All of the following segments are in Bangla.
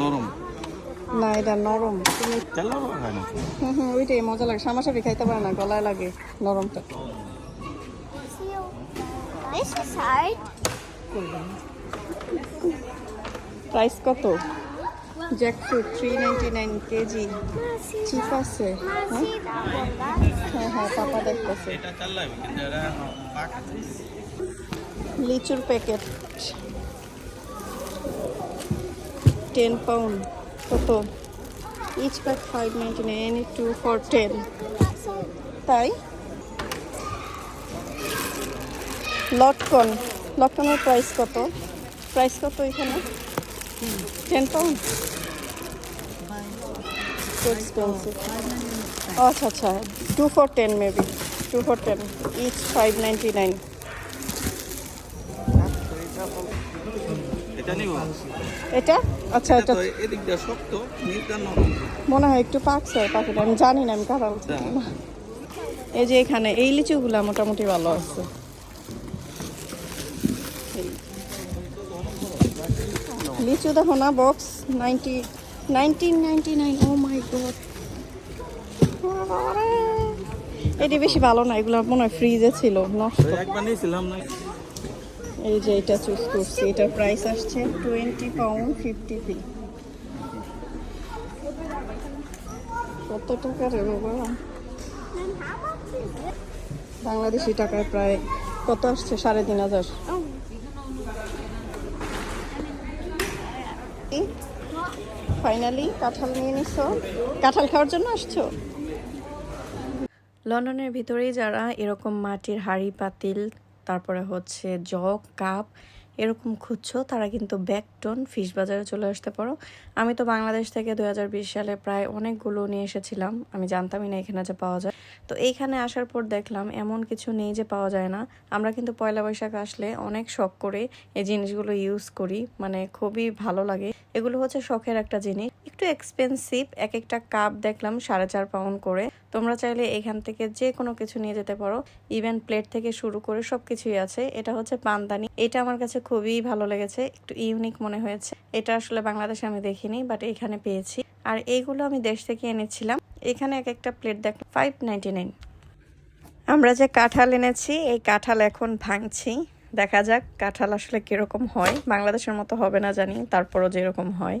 নরম। না এটা নরম। হুম হুম ওইটাই মজা লাগে। সামাসাবি খাইতে পারে না গলায় লাগে নরমটা। প্রাইস কত? Jackfruit three ninety nine KG. Cheap আছে হ্যাঁ? হ্যাঁ হ্যাঁ পাপা দেখতেছে। লিচুর প্যাকেট। টেন পাউন্ড কত each pack five ninety nine two for ten তাই? লটকন। লটকনের প্রাইস কত? প্রাইস কত এখানে? টেন পাউন্ড আচ্ছা আচ্ছা। Two for ten maybe two for ten each five ninety nine এটা নিব? এটা? আচ্ছা এটা শক্ত নরম। মনে হয় একটু পাকছে পাখিটা আমি জানি না আমি কাঁঠাল এই যে এখানে এই লিচুগুলা মোটামুটি ভালো আছে। লিচু দেখো না box ninety nineteen ninety nine oh my god এটি বেশি ভালো না এগুলো মনে হয় ফ্রিজে ছিল নষ্ট। একবার নিয়েছিলাম না? এই যে এটা চুজ করছি এটার প্রাইস আসছে টোয়েন্টি পাউন্ড ফিফটি পি কত টাকা রে বাবা? Then how much is it? Bangladeshi টাকায় প্রায় কত আসছে? সাড়ে তিন হাজার। ফাইনালি কাঁঠাল নিয়ে নিছো? কাঁঠাল খাওয়ার জন্য আসছো? লন্ডনের ভিতরেই যারা এরকম মাটির হাড়ি, পাতিল তারপরে হচ্ছে জগ, কাপ, এরকম খুঁজছো, তারা কিন্তু ব্যাকটন ফিশ বাজারে চলে আসতে পারো। আমি তো বাংলাদেশ থেকে দুহাজার বিশ সালে প্রায় অনেকগুলো নিয়ে এসেছিলাম। আমি জানতামই না এখানে যে পাওয়া যায়। তো এইখানে আসার পর দেখলাম এমন কিছু নেই যে পাওয়া যায় না। আমরা কিন্তু পয়লা বৈশাখ আসলে অনেক শখ করে এই জিনিসগুলো ইউজ করি। মানে খুবই ভালো লাগে। এগুলো হচ্ছে শখের একটা জিনিস। একটু এক্সপেন্সিভ এক একটা কাপ দেখলাম সাড়ে চার পাউন্ড করে। তোমরা চাইলে এখান থেকে যে কোনো কিছু নিয়ে যেতে পারো। ইভেন প্লেট থেকে শুরু করে সব কিছুই আছে। এটা হচ্ছে পানদানি। এটা আমার কাছে খুবই ভালো লেগেছে। একটু ইউনিক মনে হয়েছে। এটা আসলে বাংলাদেশে আমি দেখিনি বাট এখানে পেয়েছি। আর এইগুলো আমি দেশ থেকে এনেছিলাম। এখানে এক একটা প্লেট দেখ ফাইভ আমরা যে কাঁঠাল এনেছি, এই কাঁঠাল এখন ভাঙছি। দেখা যাক কাঁঠাল আসলে কীরকম হয়। বাংলাদেশের মতো হবে না জানি, তারপরও যেরকম হয়।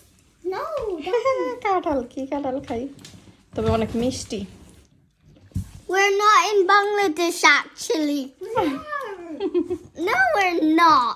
কাঁঠাল কি কাঁঠাল খাই তবে অনেক মিষ্টি We're not in Bangladesh actually. no, we're not.